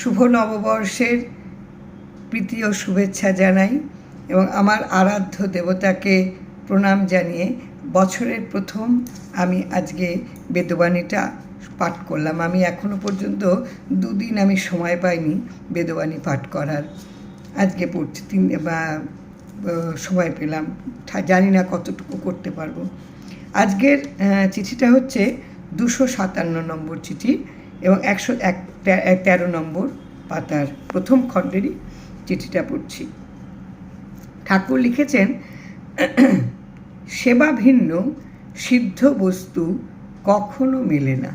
শুভ নববর্ষের প্রীতি ও শুভেচ্ছা জানাই এবং আমার আরাধ্য দেবতাকে প্রণাম জানিয়ে বছরের প্রথম আমি আজকে বেদবাণীটা পাঠ করলাম। আমি এখনও পর্যন্ত দুদিন আমি সময় পাইনি বেদবাণী পাঠ করার। আজকে পড়ছি তিন, বা সময় পেলাম। জানি না কতটুকু করতে পারব। আজকের চিঠিটা হচ্ছে দুশো সাতান্ন নম্বর চিঠি। এবং একশো এক তেরো নম্বর পাতার প্রথম খণ্ডেরই চিঠিটা পড়ছি। ঠাকুর লিখেছেন, সেবা ভিন্ন, সিদ্ধ বস্তু কখনো মেলে না।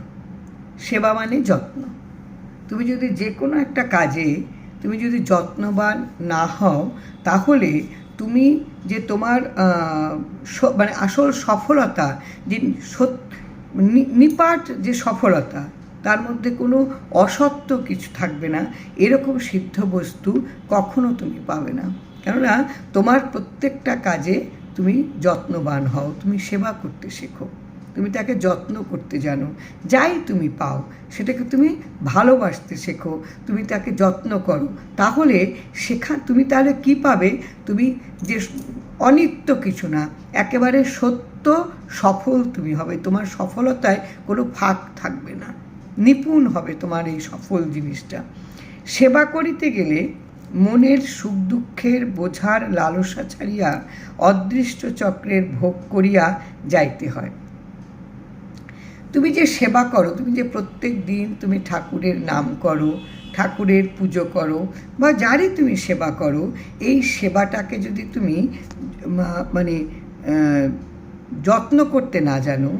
সেবা মানে যত্ন। তুমি যদি যে কোনো একটা কাজে তুমি যদি যত্নবান না হও, তাহলে তুমি যে তোমার মানে আসল সফলতা, যে সত- নি- নিপাট যে সফলতা তার মধ্যে কোনো অসত্য কিছু থাকবে না। এরকম সিদ্ধ বস্তু কখনো তুমি পাবে না। কেননা তোমার প্রত্যেকটা কাজে তুমি যত্নবান হও, তুমি সেবা করতে শেখো, তুমি তাকে যত্ন করতে জানো, যাই তুমি পাও, সেটাকে তুমি ভালোবাসতে শেখো, তুমি তাকে যত্ন করো। তাহলে সেখান তুমি তাহলে কি পাবে? তুমি যে অনিত্য কিছু না, একেবারে সত্য সফল তুমি হবে, তোমার সফলতায় কোনো ফাঁক থাকবে না। নিপুণ হবে তোমার এই সফল জিনিসটা। সেবা করিতে গেলে মনের সুখ দুঃখের বোঝার লালসা ছাড়িয়া অদৃষ্ট চক্রের ভোগ করিয়া যাইতে হয়। তুমি যে সেবা করো, তুমি যে প্রত্যেক দিন তুমি ঠাকুরের নাম করো, ঠাকুরের পুজো করো বা যারই তুমি সেবা করো, এই সেবাটাকে যদি তুমি মানে যত্ন করতে না জানো,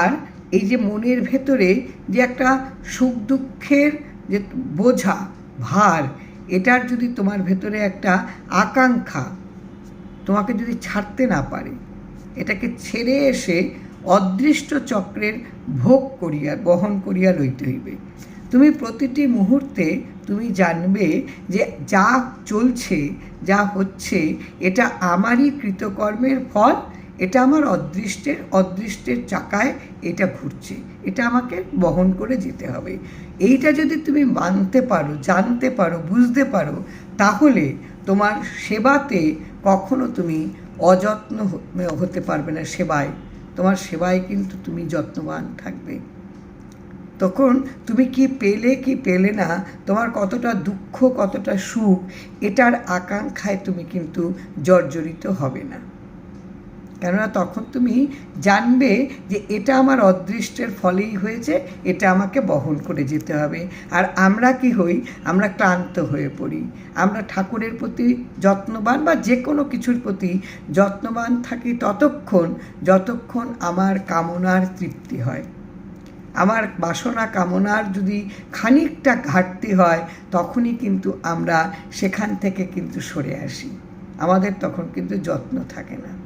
আর এই যে মনের ভেতরে যে একটা সুখ দুঃখের যে বোঝা, ভার, এটার যদি তোমার ভেতরে একটা আকাঙ্ক্ষা তোমাকে যদি ছাড়তে না পারে, এটাকে ছেড়ে এসে অদৃষ্ট চক্রের ভোগ করিয়া, বহন করিয়া লইতে হইবে। তুমি প্রতিটি মুহূর্তে তুমি জানবে যে যা চলছে, যা হচ্ছে, এটা আমারই কৃতকর্মের ফল এটা আমার অদৃষ্টের অদৃষ্টের চাকায় এটা ঘুরছে। এটা আমাকে বহন করে যেতে হবে। এইটা যদি তুমি মানতে পারো, জানতে পারো, বুঝতে পারো, তাহলে তোমার সেবাতে কখনো তুমি অযত্ন হতে পারবে না সেবায়। তোমার সেবায় কিন্তু তুমি যত্নবান থাকবে। তখন তুমি কি পেলে কি পেলে না, তোমার কতটা দুঃখ, কতটা সুখ, এটার আকাঙ্ক্ষায় তুমি কিন্তু জর্জরিত হবে না। কেননা তখন তুমি জানবে যে এটা আমার অদৃষ্টের ফলেই হয়েছে, এটা আমাকে বহন করে যেতে হবে। আর আমরা কি হই? আমরা ক্লান্ত হয়ে পড়ি। আমরা ঠাকুরের প্রতি যত্নবান বা যে কোনো কিছুর প্রতি যত্নবান থাকি ততক্ষণ, যতক্ষণ আমার কামনার তৃপ্তি হয়। আমার বাসনা কামনার যদি খানিকটা ঘাটতি হয়, তখনই কিন্তু আমরা সেখান থেকে কিন্তু সরে আসি। আমাদের তখন কিন্তু যত্ন থাকে না।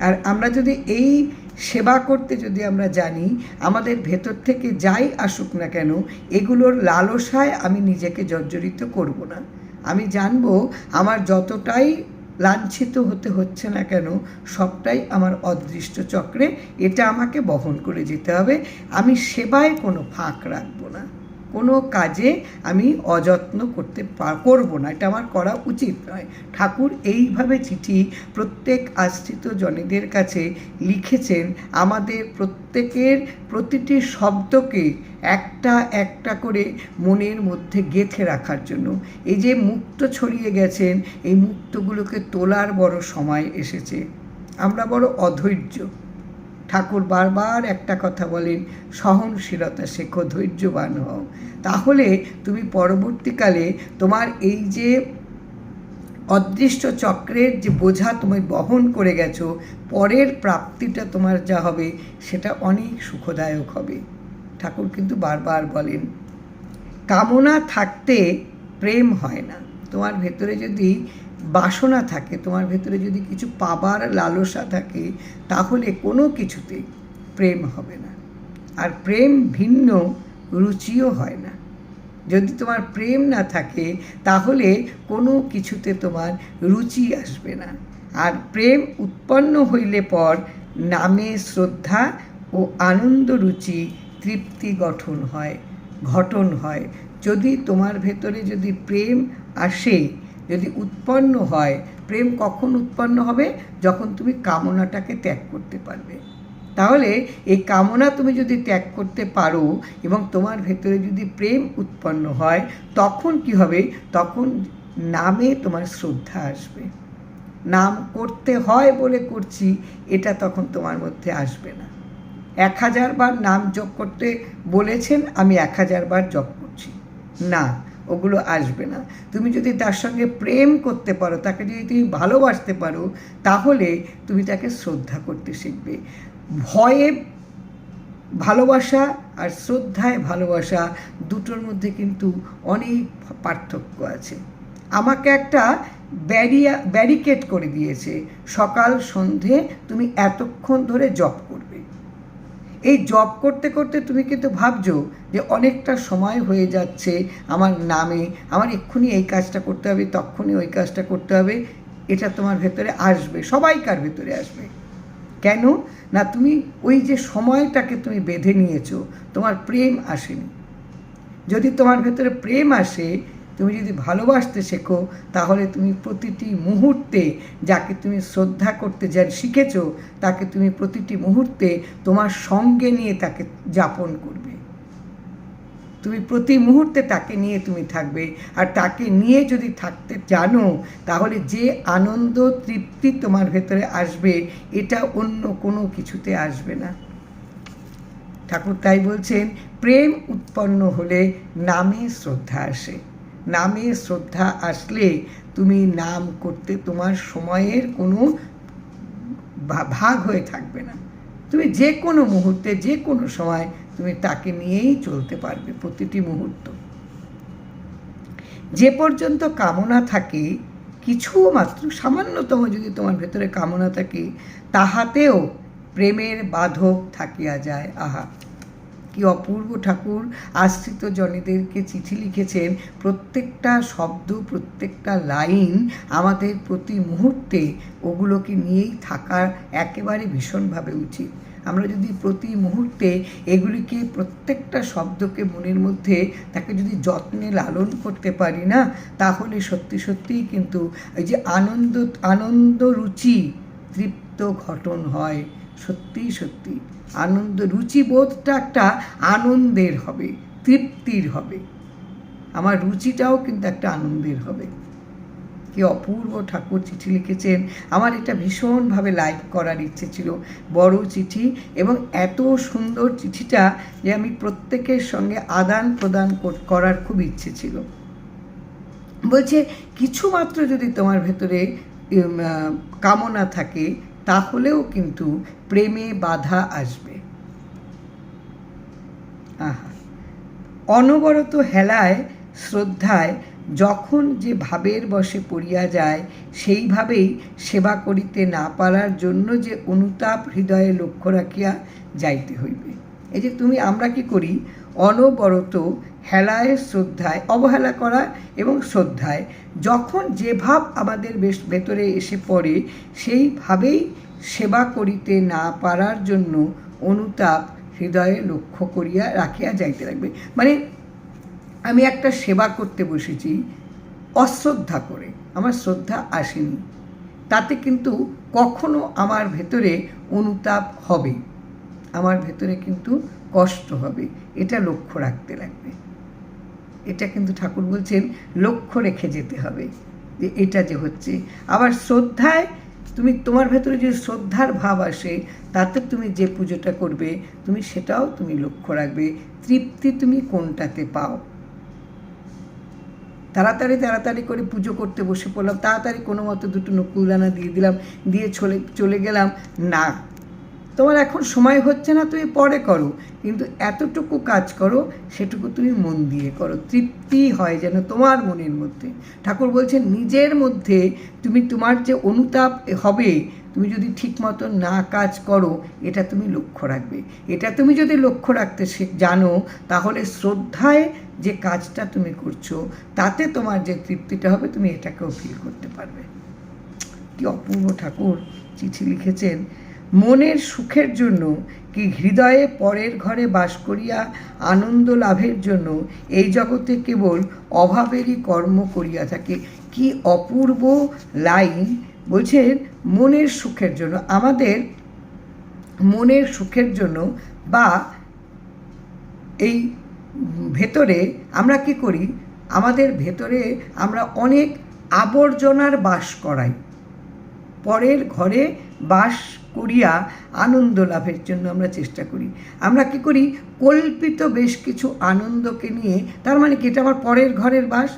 আর আমরা যদি এই সেবা করতে যদি আমরা জানি, আমাদের ভেতর থেকে যাই আসুক না কেন, এগুলোর লালসায় আমি নিজেকে জর্জরিত করব না। আমি জানব আমার যতটাই লাঞ্ছিত হতে হচ্ছে না কেন, সবটাই আমার অদৃষ্ট চক্রে, এটা আমাকে বহন করে যেতে হবে। আমি সেবায় কোনো ফাঁক রাখব না। কোনো কাজে আমি অযত্ন করতে করব না। এটা আমার করা উচিত নয়। ঠাকুর এইভাবে চিঠি প্রত্যেক আশ্রিত জনেদের কাছে লিখেছেন। আমাদের প্রত্যেকের প্রতিটি শব্দকে একটা একটা করে মনের মধ্যে গেঁথে রাখার জন্য। এই যে মুক্ত ছড়িয়ে গেছেন, এই মুক্তগুলোকে তোলার বড় সময় এসেছে। আমরা বড় অধৈর্য। ঠাকুর বারবার একটা কথা বলেন, সহনশীলতা শেখো, ধৈর্যবান হও। তাহলে তুমি পরবর্তীকালে তোমার এই যে অদৃষ্ট চক্রের যে বোঝা তুমি বহন করে গেছো, পরের প্রাপ্তিটা তোমার যা হবে সেটা অনেক সুখদায়ক হবে। ঠাকুর কিন্তু বারবার বলেন, কামনা থাকতে প্রেম হয় না। তোমার ভেতরে যদি বাসনা থাকে, তোমার ভেতরে যদি কিছু পাবার লালসা থাকে, তাহলে কোনো কিছুতে প্রেম হবে না। আর প্রেম ভিন্ন, রুচিও হয় না। যদি তোমার প্রেম না থাকে, তাহলে কোনো কিছুতে তোমার রুচি আসবে না। আর প্রেম উৎপন্ন হইলে পর নামে শ্রদ্ধা ও আনন্দ রুচি তৃপ্তি গঠন হয়, ঘটন হয়। যদি তোমার ভেতরে যদি প্রেম আসে যদি উৎপন্ন হয়, প্রেম কখন উৎপন্ন হবে? যখন তুমি কামনাটাকে ত্যাগ করতে পারবে। তাহলে এই কামনা তুমি যদি ত্যাগ করতে পারো এবং তোমার ভেতরে যদি প্রেম উৎপন্ন হয়, তখন কি হবে? তখন নামে তোমার শ্রদ্ধা আসবে। নাম করতে হয় বলে করছি, এটা তখন তোমার মধ্যে আসবে না। এক হাজার বার নাম যোগ করতে বলেছেন, আমি এক হাজার বার জপ করছি। না ওগুলো আসবে না। তুমি যদি তার সঙ্গে প্রেম করতে পারো, তাকে যদি তুমি ভালোবাসতে পারো, তাহলে তুমি তাকে শ্রদ্ধা করতে শিখবে। ভয়ে ভালোবাসা আর শ্রদ্ধায় ভালোবাসা দুটোর মধ্যে কিন্তু অনেক পার্থক্য আছে। আমাকে একটা ব্যারিয়া, ব্যারিকেড করে দিয়েছে, সকাল সন্ধে তুমি এতক্ষণ ধরে জব করবে। এই জব করতে করতে তুমি কিন্তু ভাবছ যে অনেকটা সময় হয়ে যাচ্ছে আমার নামে, আমার এক্ষুনি এই কাজটা করতে হবে, তক্ষুনি ওই কাজটা করতে হবে, এটা তোমার ভেতরে আসবে সবাইকার ভেতরে আসবে? কেন? না, তুমি ওই যে সময়টাকে তুমি বেঁধে নিয়েছো, তোমার প্রেম আসেনি। যদি তোমার ভেতরে প্রেম আসে তুমি যদি ভালোবাসতে শেখো, তাহলে তুমি প্রতিটি মুহূর্তে যাকে তুমি শ্রদ্ধা করতে যা শিখেছো, তাকে তুমি প্রতিটি মুহূর্তে তোমার সঙ্গে নিয়ে তাকে যাপন করবে। তুমি প্রতি মুহূর্তে তাকে নিয়ে তুমি থাকবে। আর তাকে নিয়ে যদি থাকতে জানো, তাহলে যে আনন্দ তৃপ্তি তোমার ভেতরে আসবে, এটা অন্য কোনো কিছুতে আসবে না। ঠাকুর তাই বলছেন, প্রেম উৎপন্ন হলে নামে শ্রদ্ধা আসে। নামে শ্রদ্ধা আসলে তুমি নাম করতে তোমার সময়ের কোনো ভাগ হয়ে থাকবে না। তুমি যে কোনো মুহূর্তে যে কোনো সময় তুমি তাকে নিয়েই চলতে পারবে প্রতিটি মুহূর্ত। যে পর্যন্ত কামনা থাকে, কিছু মাত্র, সামান্যতম যদি তোমার ভেতরে কামনা থাকে, তাহাতেও প্রেমের বাধক থাকিয়া যায়। আহা! কি অপূর্ব ঠাকুর আশ্রিত জনেদেরকে চিঠি লিখেছেন। প্রত্যেকটা শব্দ, প্রত্যেকটা লাইন আমাদের প্রতি মুহূর্তে ওগুলোকে নিয়েই থাকা একেবারে ভীষণভাবে উচিত। আমরা যদি প্রতি মুহূর্তে এগুলিকে প্রত্যেকটা শব্দকে মনের মধ্যে তাকে যদি যত্নে লালন করতে পারি না, তাহলে সত্যি সত্যিই কিন্তু এই যে আনন্দ আনন্দ রুচি তৃপ্ত ঘটন হয়। সত্যি সত্যি আনন্দ, রুচিবোধটা একটা আনন্দের হবে, তৃপ্তির হবে। আমার রুচিটাও কিন্তু একটা আনন্দের হবে। কি অপূর্ব ঠাকুর চিঠি লিখেছেন। আমার এটা ভীষণভাবে লাইক করার ইচ্ছে ছিল। বড় চিঠি এবং এত সুন্দর চিঠিটা যে আমি প্রত্যেকের সঙ্গে আদান প্রদান করার খুব ইচ্ছে ছিল। বলছে, কিছুমাত্র যদি তোমার ভেতরে কামনা থাকে তাহলেও কিন্তু প্রেমে বাধা আসবে। অনবরত হেলায়, শ্রদ্ধায় যখন যে ভাবের বসে পড়িয়া যায়, সেইভাবেই সেবা করিতে না পারার জন্য যে অনুতাপ হৃদয়ে লক্ষ্য রাখিয়া যাইতে হইবে। এই যে তুমি, আমরা কি করি? অনবরত হেলায়, শ্রদ্ধায়, অবহেলা করা এবং শ্রদ্ধায়। যখন যে ভাব আমাদের বেশ ভেতরে এসে পড়ে সেইভাবেই সেবা করিতে না পারার জন্য অনুতাপ হৃদয়ে লক্ষ্য করিয়া রাখিয়া যাইতে লাগবে। মানে আমি একটা সেবা করতে বসেছি, অশ্রদ্ধা করে। আমার শ্রদ্ধা আসেনি। তাতে কিন্তু কখনো আমার ভেতরে অনুতাপ হবে। আমার ভেতরে কিন্তু কষ্ট হবে। এটা লক্ষ্য রাখতে লাগবে। এটা কিন্তু ঠাকুর বলছেন লক্ষ্য রেখে যেতে হবে যে এটা যে হচ্ছে। আবার শ্রদ্ধায় তুমি তোমার ভেতরে যে শ্রদ্ধার ভাব আসে, তাতে তুমি যে পুজোটা করবে, তুমি সেটাও তুমি লক্ষ্য রাখবে। তৃপ্তি তুমি কোনটাতে পাও? তাড়াতাড়ি তাড়াতাড়ি করে পুজো করতে বসে পড়লাম। তাড়াতাড়ি কোনো মতো দুটো নকুলদানা দিয়ে দিলাম, দিয়ে চলে চলে গেলাম না তোমার এখন সময় হচ্ছে না, তুমি পরে করো। কিন্তু এতটুকু কাজ করো, সেটুকু তুমি মন দিয়ে করো। তৃপ্তি হয় যেন তোমার মনের মধ্যে। ঠাকুর বলছেন, নিজের মধ্যে তুমি তোমার যে অনুতাপ হবে, তুমি যদি ঠিক মতো না কাজ করো, এটা তুমি লক্ষ্য রাখবে। এটা তুমি যদি লক্ষ্য রাখতে জানো, তাহলে শ্রদ্ধায় যে কাজটা তুমি করছ, তাতে তোমার যে তৃপ্তিটা হবে, তুমি এটাকেও ফিল করতে পারবে। কি অপূর্ব ঠাকুর চিঠি লিখেছেন মনের সুখের জন্য কি হৃদয়ে পরের ঘরে বাস করিয়া আনন্দ লাভের জন্য এই জগতে কেবল অভাবেরই কর্ম করিয়া থাকে? কি অপূর্ব লাইন বলছেন, মনের সুখের জন্য। আমাদের মনের সুখের জন্য বা এই ভেতরে আমরা কি করি? আমাদের ভেতরে আমরা অনেক আবর্জনার বাস করাই। পরের ঘরে বাস করিয়া আনন্দ লাভের জন্য আমরা চেষ্টা করি। আমরা কি করি? কল্পিত বেশ কিছু আনন্দকে নিয়ে, তার মানে কি এটা আমার পরের ঘরের বাস?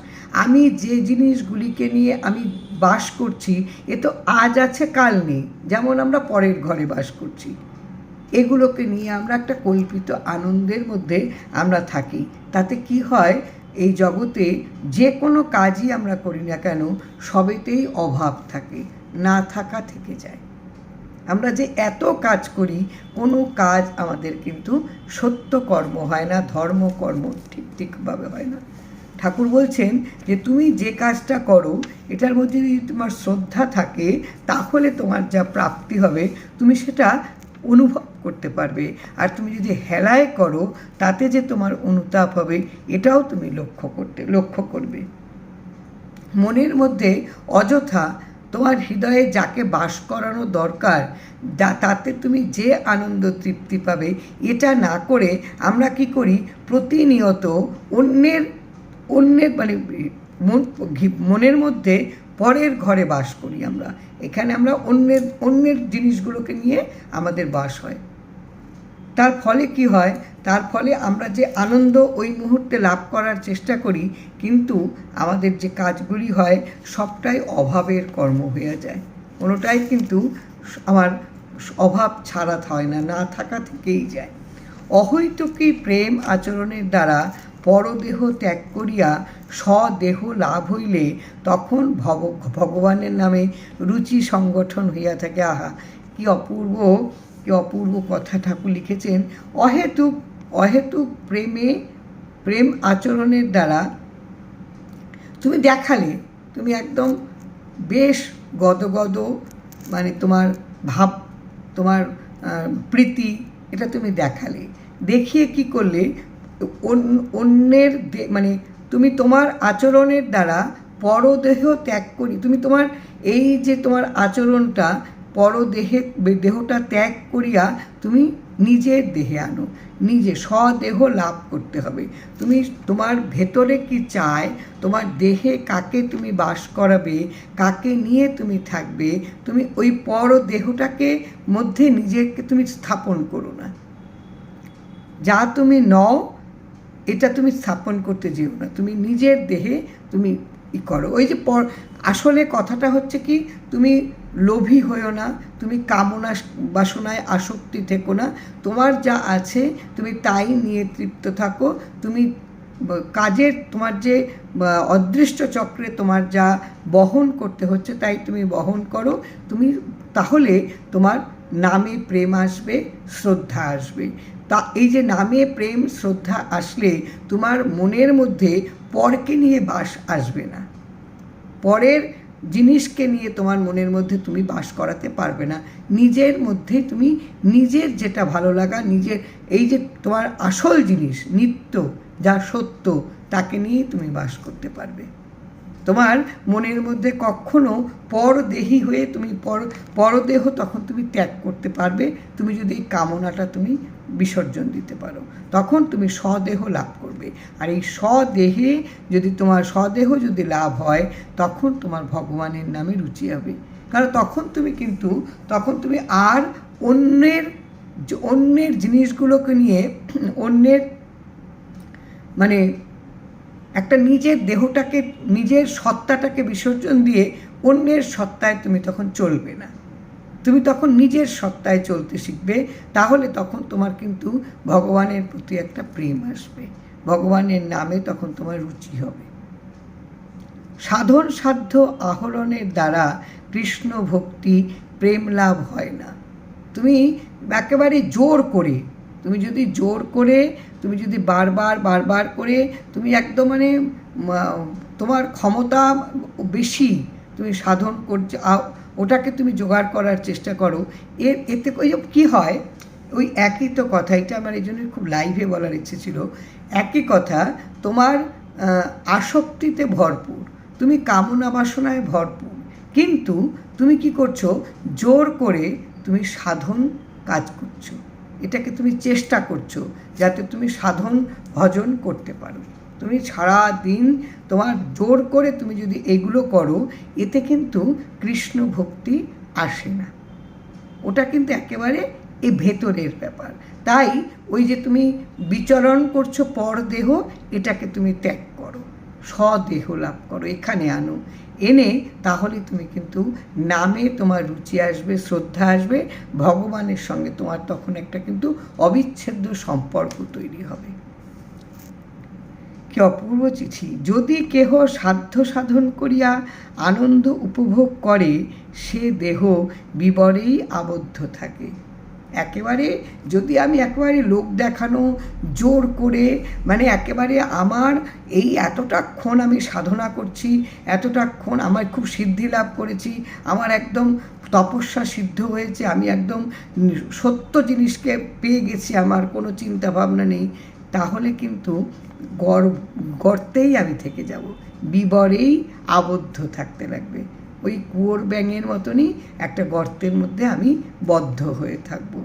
আমি যে জিনিসগুলিকে নিয়ে আমি বাস করছি, এ তো আজ আছে, কাল নেই। যেমন আমরা পরের ঘরে বাস করছি। এগুলোকে নিয়ে আমরা একটা কল্পিত আনন্দের মধ্যে আমরা থাকি। তাতে কি হয়? এই জগতে যে কোনো কাজই আমরা করি না কেন, সবেতেই অভাব থাকে, না থাকা থেকে যায়। আমরা যে এত কাজ করি, কোনো কাজ আমাদের কিন্তু সত্য কর্ম হয় না, ধর্ম কর্ম ঠিক ঠিকভাবে হয় না। ঠাকুর বলছেন যে, তুমি যে কাজটা করো, এটার মধ্যে যদি তোমার শ্রদ্ধা থাকে, তাহলে তোমার যা প্রাপ্তি হবে, তুমি সেটা অনুভব করতে পারবে। আর তুমি যদি হেলায় করো, তাতে যে তোমার অনুতাপ হবে, এটাও তুমি লক্ষ্য করতে, লক্ষ্য করবে। মনের মধ্যে অযথা তোমার হৃদয়ে যাকে বাস করানো দরকার, যা তাতে তুমি যে আনন্দ তৃপ্তি পাবে, এটা না করে আমরা কি করি? প্রতিনিয়ত অন্যের অন্যের মানে মন মনের মধ্যে পরের ঘরে বাস করি আমরা। এখানে আমরা অন্যের অন্যের জিনিসগুলোকে নিয়ে আমাদের বাস হয়। তার ফলে কি হয়? তার ফলে আমরা যে আনন্দ ওই মুহূর্তে লাভ করার চেষ্টা করি, কিন্তু আমাদের যে কাজগুলি হয়, সবটাই অভাবের কর্ম হয়ে যায়। কোনোটাই কিন্তু আমার অভাব ছাড়া হয় না না থাকা থেকেই যায়। অহৈতুকী প্রেম আচরণের দ্বারা পরদেহ ত্যাগ করিয়া স্বদেহ লাভ হইলে তখন ভগ ভগবানের নামে রুচি সংগঠন হইয়া থাকে। আহা, কি অপূর্ব কি অপূর্ব কথা ঠাকুর লিখেছেন, অহেতুক অহেতুক প্রেমে, প্রেম আচরণের দ্বারা তুমি দেখালে, তুমি একদম বেশ গদগদ মানে তোমার ভাব, তোমার প্রীতি, এটা তুমি দেখালে। দেখিয়ে কি করলে? অন্যের মানে তুমি তোমার আচরণের দ্বারা পরদেহ ত্যাগ করি। তুমি তোমার, এই যে তোমার আচরণটা পরদেহে, দেহটা ত্যাগ করিয়া তুমি নিজের দেহে আনো। নিজে স্বদেহ লাভ করতে হবে। তুমি তোমার ভেতরে কি চায়, তোমার দেহে কাকে তুমি বাস করাবে, কাকে নিয়ে তুমি থাকবে, তুমি ওই পর দেহটাকে মধ্যে নিজেকে তুমি স্থাপন করো না। যা তুমি নও, এটা তুমি স্থাপন করতে যেও না। তুমি নিজের দেহে তুমি ই করো। ওই যে পর, আসলে কথাটা হচ্ছে কি, তুমি লোভী হয়েও না, তুমি কামনা বাসনায় আসক্তি থেকো না, তোমার যা আছে তুমি তাই নিয়ে তৃপ্ত থাকো, তুমি কাজের তোমার যে অদৃষ্ট চক্রে তোমার যা বহন করতে হচ্ছে তাই তুমি বহন করো, তুমি তাহলে তোমার নামে প্রেম আসবে, শ্রদ্ধা আসবে। তা, এই যে নামে প্রেম, শ্রদ্ধা আসলে তোমার মনের মধ্যে পরকে নিয়ে বাস আসবে না। পরের জিনিসকে নিয়ে তোমার মনের মধ্যে তুমি বাস করাতে পারবে না। নিজের মধ্যে তুমি নিজের যেটা ভালো লাগা, নিজের এই যে তোমার আসল জিনিস, নিত্য, যা সত্য, তাকে নিয়ে তুমি বাস করতে পারবে। তোমার মনের মধ্যে কখনো পরদেহী হয়ে তুমি পর, পরদেহ তখন তুমি ত্যাগ করতে পারবে। তুমি যদি এই কামনাটা তুমি বিসর্জন দিতে পারো। তখন তুমি স্বদেহ লাভ করবে। আর এই স্বদেহে যদি তোমার স্বদেহ যদি লাভ হয়, তখন তোমার ভগবানের নামে রুচি হবে। কারণ তখন তুমি কিন্তু, তখন তুমি আর অন্যের অন্যের জিনিসগুলোকে নিয়ে অন্যের মানে একটা নিজের দেহটাকে, নিজের সত্তাটাকে বিসর্জন দিয়ে অন্যের সত্তায় তুমি তখন চলবে না। তুমি তখন নিজের সত্তায় চলতে শিখবে, তাহলে তখন তোমার কিন্তু ভগবানের প্রতি একটা প্রেম আসবে। ভগবানের নামে তখন তোমার রুচি হবে। সাধন সাধ্য আহরণের দ্বারা কৃষ্ণ ভক্তি প্রেম লাভ হয় না। তুমি একেবারে জোর করে, তুমি যদি জোর করে, তুমি যদি বারবার বারবার করে, তুমি একদম মানে তোমার ক্ষমতা বেশি, তুমি সাধন করছে ওটাকে তুমি জোগাড় করার চেষ্টা করো। এর, এতে ওই কী হয়, ওই একই তো কথা, এটা আমার এই জন্য খুব লাইভে বলার ইচ্ছে ছিল। একই কথা, তোমার আসক্তিতে ভরপুর, তুমি কামনা বাসনায় ভরপুর, কিন্তু তুমি কি করছ, জোর করে তুমি সাধন কাজ করছ। এটাকে তুমি চেষ্টা করছ, যাতে তুমি সাধন, ভজন করতে পারো। তুমি সারা দিন তোমার জোর করে তুমি যদি এগুলো করো, এতে কিন্তু কৃষ্ণ ভক্তি আসে না। ওটা কিন্তু একেবারে এই ভেতরের ব্যাপার। তাই ওই যে তুমি বিচরণ করছ পরদেহ, এটাকে তুমি ত্যাগ করো, স্বদেহ লাভ করো, এখানে আনো। এনে তাহলে তুমি কিন্তু নামে তোমার রুচি আসবে, শ্রদ্ধা আসবে, ভগবানের সঙ্গে তোমার তখন একটা কিন্তু অবিচ্ছেদ্য সম্পর্ক তৈরি হবে। কি অপূর্ব চিঠি। যদি কেহ সাধ্য সাধন করিয়া আনন্দ উপভোগ করে, সে দেহ বিবরেই আবদ্ধ থাকে। একেবারে যদি আমি একেবারে লোক দেখানো, জোর করে মানে একেবারে আমার এই এতটাক্ষণ আমি সাধনা করছি এতটাক্ষণ আমার খুব সিদ্ধি লাভ করেছি, আমার একদম তপস্যা সিদ্ধ হয়েছে, আমি একদম সত্য জিনিসকে পেয়ে গেছি, আমার কোনো চিন্তা ভাবনা নেই তাহলে কিন্তু গর গর্তেই আমি থেকে যাব। বিবরেই আবদ্ধ থাকতে লাগবে। ওই কুয়োর ব্যাঙের মতনই একটা গর্তের মধ্যে আমি বদ্ধ হয়ে থাকব।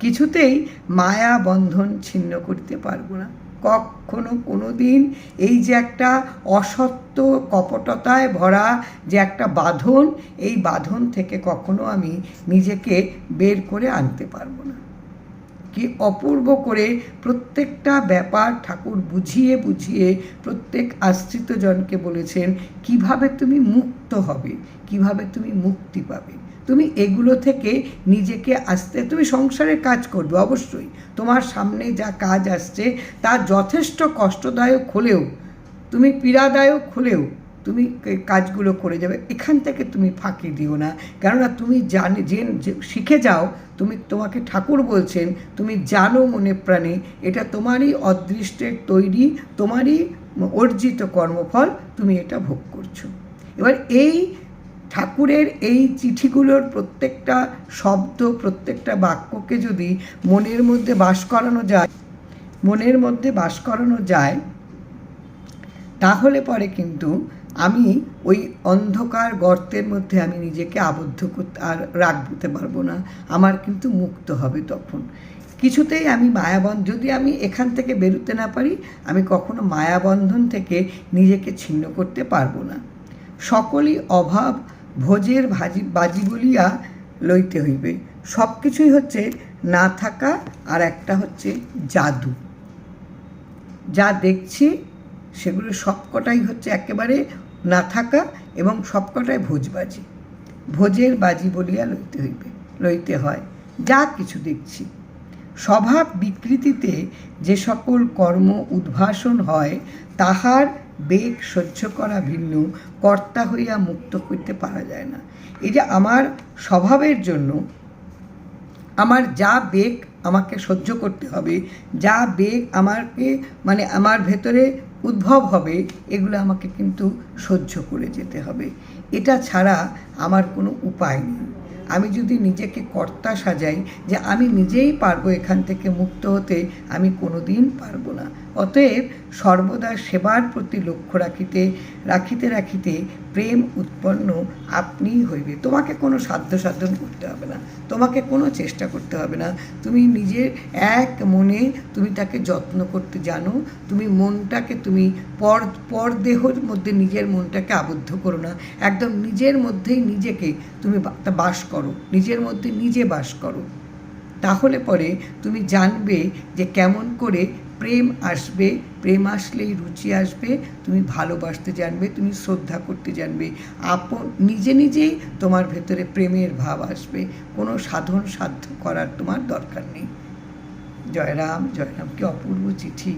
কিছুতেই মায়া বন্ধন ছিন্ন করতে পারব না। কখনো কোনো দিন এই যে একটা অসত্য কপটতায় ভরা যে একটা বাঁধন, এই বাঁধন থেকে কখনো আমি নিজেকে বের করে আনতে পারব না। কি অপূর্ব করে প্রত্যেকটা ব্যাপার ঠাকুর বুঝিয়ে বুঝিয়ে প্রত্যেক আশ্রিত জনকে বলেছেন, কীভাবে তুমি মুক্ত হবে? কীভাবে তুমি মুক্তি পাবে? তুমি এগুলো থেকে নিজেকে আসতে, তুমি সংসারের কাজ করবে, অবশ্যই। তোমার সামনে যা কাজ আসছে, তা যথেষ্ট কষ্টদায়ক হলেও, তুমি পীড়াদায়ক হলেও তুমি কাজগুলো করে যাবে, এখান থেকে তুমি ফাঁকি দিও না। কেননা তুমি জানে যে, শিখে যাও, তুমি তোমাকে ঠাকুর বলছেন, তুমি জানো মনে প্রাণে, এটা তোমারই অদৃষ্টের তৈরি, তোমারই অর্জিত কর্মফল, তুমি এটা ভোগ করছ। এবার এই ঠাকুরের এই চিঠিগুলোর প্রত্যেকটা শব্দ, প্রত্যেকটা বাক্যকে যদি মনের মধ্যে বাস করানো যায়, মনের মধ্যে বাস করানো যায়, তাহলে পরে কিন্তু আমি ওই অন্ধকার গর্তের মধ্যে আমি নিজেকে আবদ্ধ করতে আর রাখতে পারব না। আমার কিন্তু মুক্ত হবে তখন। কিছুতেই আমি মায়াবন্ধ যদি আমি এখান থেকে বেরোতে না পারি, আমি কখনো মায়াবন্ধন থেকে নিজেকে ছিন্ন করতে পারব না। সকলই অভাব, ভোজের ভাজি, বাজি বলিয়া লইতে হইবে। সব কিছুই হচ্ছে না থাকা আর একটা হচ্ছে জাদু। যা দেখছি, সেগুলো সবকটাই হচ্ছে একেবারে না থাকা এবং সবকটাই ভোজবাজি। ভোজের বাজি বলিয়া লইতে হইবে, লইতে হয়। যা কিছু দেখছি। স্বভাব বিকৃতিতে যে সকল কর্ম উদ্ভাসন হয়, তাহার বেগ সহ্য করা ভিন্ন, কর্তা হইয়া মুক্ত করতে পারা যায় না। এই যে আমার স্বভাবের জন্য আমার যা বেগ আমাকে সহ্য করতে হবে, যা বেগ আমাকে মানে আমার ভেতরে উদ্ভব হবে, এগুলো আমাকে কিন্তু সহ্য করে যেতে হবে। এটা ছাড়া আমার কোনো উপায় নেই। আমি যদি নিজেকে কর্তা সাজাই যে আমি নিজেই পারব এখান থেকে মুক্ত হতে, আমি কোনো দিন পারব না। অতএব সর্বদা সেবার প্রতি লক্ষ্য রাখিতে রাখিতে রাখিতে প্রেম উৎপন্ন আপনিই হইবে। তোমাকে কোনো সাধ্য সাধন করতে হবে না। তোমাকে কোনো চেষ্টা করতে হবে না। তুমি নিজের এক মনে তুমি তাকে যত্ন করতে জানো। তুমি মনটাকে তুমি পর পর দেহর মধ্যে নিজের মনটাকে আবদ্ধ করো না। একদম নিজের মধ্যেই নিজেকে তুমি বাস করো। নিজের মধ্যে নিজে বাস করো। তাহলে পরে তুমি জানবে যে কেমন করে প্রেম আসবে, প্রেম আসলেই রুচি আসবে, তুমি ভালোবাসতে জানবে, তুমি শ্রদ্ধা করতে জানবে। আপন নিজে নিজেই তোমার ভেতরে প্রেমের ভাব আসবে। কোনো সাধন সাধ্য করার তোমার দরকার নেই। জয়রাম, জয়রামকে অপূর্ব চিঠি।